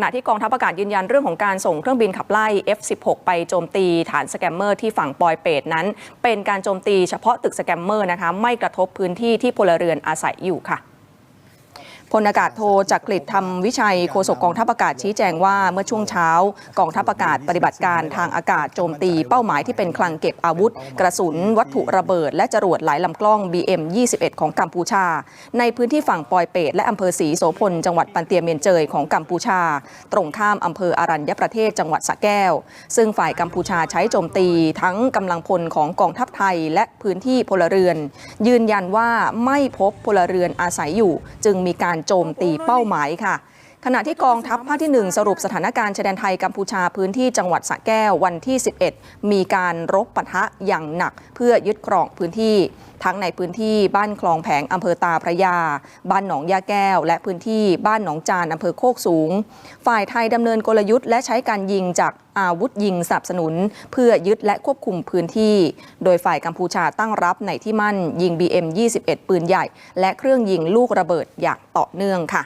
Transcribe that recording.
ขณะที่กองทัพอากาศยืนยันเรื่องของการส่งเครื่องบินขับไล่ F16 ไปโจมตีฐานสแกมเมอร์ที่ฝั่งปอยเปตนั้น เป็นการโจมตีเฉพาะตึกสแกมเมอร์นะคะไม่กระทบพื้นที่ที่พลเรือนอาศัยอยู่ค่ะ พลอากาศโทจักริดธรรมวิชัยโฆษกกองทัพอากาศชี้แจงว่าเมื่อช่วงเช้ากองทัพอากาศปฏิบัติการทางอากาศโจมตีเป้าหมายที่เป็นคลังเก็บอาวุธ กระสุน วัตถุระเบิด และจรวดหลายลำกล้อง BM 21 ของกัมพูชา ในพื้นที่ฝั่งปอยเปตและอำเภอศรีโสพลจังหวัดปันเตียเมียนเจยของกัมพูชา ตรงข้ามอำเภออารัญญประเทศจังหวัดสระแก้ว ซึ่งฝ่ายกัมพูชาใช้โจมตีทั้งกำลังพลของกองทัพไทย และพื้นที่พลเรือน ยืนยันว่าไม่พบพลเรือนอาศัยอยู่ จึงมีการโจมตีเป้าหมายค่ะ ขณะที่กองทัพภาคที่ 1 สรุปสถานการณ์ชายแดนไทยกัมพูชาพื้นที่จังหวัดสระแก้ววันที่ 11 มีการรบปะทะอย่างหนัก เพื่อยึดครองพื้นที่ ทั้งในพื้นที่บ้านคลองแผงอำเภอตาพระยา บ้านหนองยาแก้ว และพื้นที่บ้านหนองจานอำเภอโคกสูง ฝ่ายไทยดำเนินกลยุทธ์และใช้การยิงจากอาวุธยิงสนับสนุน เพื่อยึดและควบคุมพื้นที่ โดยฝ่ายกัมพูชาตั้งรับในที่มั่นยิง BM 21 ปืนใหญ่ และเครื่องยิงลูกระเบิดอย่างต่อเนื่องค่ะ